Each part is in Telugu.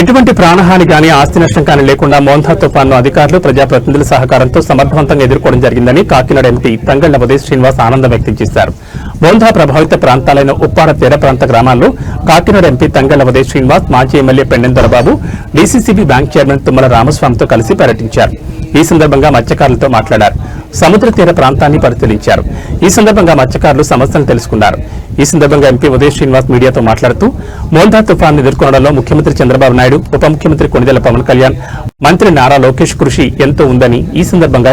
ఎటువంటి ప్రాణహాని కానీ ఆస్తి నష్టం కానీ లేకుండా మోంధా తుఫాన్ను అధికారులు ప్రజాప్రతినిధుల సహకారంతో సమర్థవంతంగా ఎదుర్కోవడం జరిగిందని కాకినాడ ఎంపీ తంగళ్ళ ఉదయ శ్రీనివాస్ ఆనందం వ్యక్తం చేశారు. మోంధా ప్రభావిత ప్రాంతాలైన ఉప్పాడ తీర ప్రాంత గ్రామాల్లో కాకినాడ ఎంపీ తంగళ్ళ ఉదయ శ్రీనివాస్ మాజీ MLA Pendem Dorababu DCCB bank chairman Tummala రామస్వామితో కలిసి పర్యటించారు. ఈ సందర్భంగా మత్స్యకారులతో మాట్లాడారు. సముద్ర తీర ప్రాంతాన్ని పరిశీలించారు. ఈ సందర్భంగా మత్స్యకారులు సమస్యలను తెలుసుకున్నారు. ఈ సందర్భంగా ఎంపీ ఉదయ్ శ్రీనివాస్ మీడియాతో మాట్లాడుతూ మోందా తుఫాను ఎదుర్కొనడంలో ముఖ్యమంత్రి చంద్రబాబు నాయుడు ఉప ముఖ్యమంత్రి కొణిదెల పవన్ కళ్యాణ్ మంత్రి నారా లోకేష్ కృషి ఎంతో ఉందని ఈ సందర్భంగా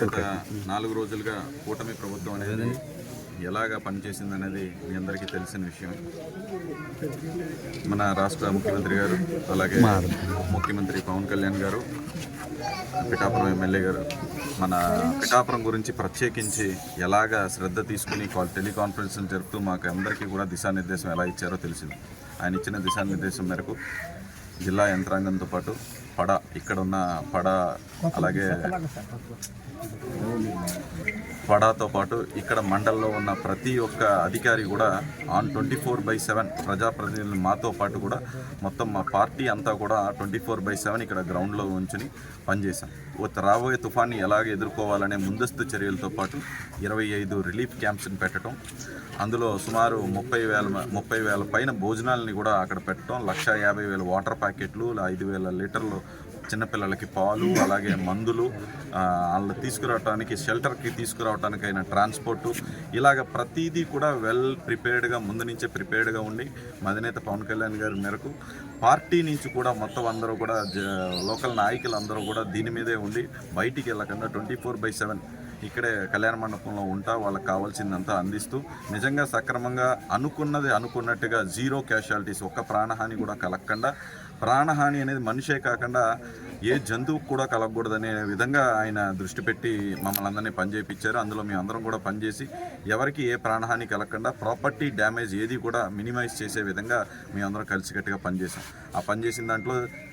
గత నాలుగు రోజులుగా కూటమి ప్రభుత్వం అనేది ఎలాగా పనిచేసింది అనేది మీ అందరికీ తెలిసిన విషయం. మన రాష్ట్ర ముఖ్యమంత్రి గారు అలాగే ముఖ్యమంత్రి పవన్ కళ్యాణ్ గారు పిఠాపురం ఎమ్మెల్యే గారు మన పిఠాపురం గురించి ప్రత్యేకించి ఎలాగ శ్రద్ధ తీసుకుని కాల్ టెలికాన్ఫరెన్స్లు జరుపుతూ మాకు అందరికీ కూడా దిశానిర్దేశం ఎలా ఇచ్చారో తెలిసింది. ఆయన ఇచ్చిన దిశానిర్దేశం మేరకు జిల్లా యంత్రాంగంతో పాటు పడ ఇక్కడ ఉన్న పడ అలాగే పడాతో పాటు ఇక్కడ మండల్లో ఉన్న ప్రతి ఒక్క అధికారి కూడా on twenty four by seven ప్రజాప్రతినిధులు మాతో పాటు కూడా మొత్తం మా పార్టీ అంతా కూడా ట్వంటీ ఫోర్ బై సెవెన్ ఇక్కడ గ్రౌండ్లో ఉంచుని పనిచేశాం. రాబోయే తుఫాన్ని ఎలాగ ఎదుర్కోవాలనే ముందస్తు చర్యలతో పాటు ఇరవై ఐదు రిలీఫ్ క్యాంప్స్ని పెట్టడం అందులో సుమారు ముప్పై వేల ముప్పై వేల పైన భోజనాలని కూడా అక్కడ పెట్టడం లక్ష యాభై వేల వాటర్ ప్యాకెట్లు ఐదు వేల లీటర్లు చిన్నపిల్లలకి పాలు అలాగే మందులు వాళ్ళు తీసుకురావడానికి షెల్టర్కి తీసుకురావడానికి అయిన ట్రాన్స్పోర్టు. ఇలాగ ప్రతిదీ కూడా వెల్ ప్రిపేర్డ్గా ముందు నుంచే ప్రిపేర్డ్గా ఉండి మధినేత పవన్ కళ్యాణ్ గారి మేరకు పార్టీ నుంచి కూడా మొత్తం అందరూ కూడా లోకల్ నాయకులు అందరూ కూడా దీని మీదే ఉండి బయటికి వెళ్ళకుండా ట్వంటీ ఫోర్ బై సెవెన్ ఇక్కడే కళ్యాణ మండపంలో ఉంటా వాళ్ళకి కావాల్సిందంతా అందిస్తూ నిజంగా సక్రమంగా అనుకున్నది అనుకున్నట్టుగా జీరో క్యాషువాలిటీస్ ఒక్క ప్రాణహాని కూడా కలగకుండా ప్రాణహాని అనేది మనిషే కాకుండా ఏ జంతువుకు కూడా కలగకూడదనే విధంగా ఆయన దృష్టి పెట్టి మమ్మల్ని అందరినీ పనిచేయించారు అందులో మేము అందరం కూడా పనిచేసి ఎవరికి ఏ ప్రాణహాని కలగకుండా ప్రాపర్టీ డ్యామేజ్ ఏది కూడా మినిమైజ్ చేసే విధంగా మేము అందరం కలిసికట్టుగా పనిచేసాం ఆ పనిచేసిన దాంట్లో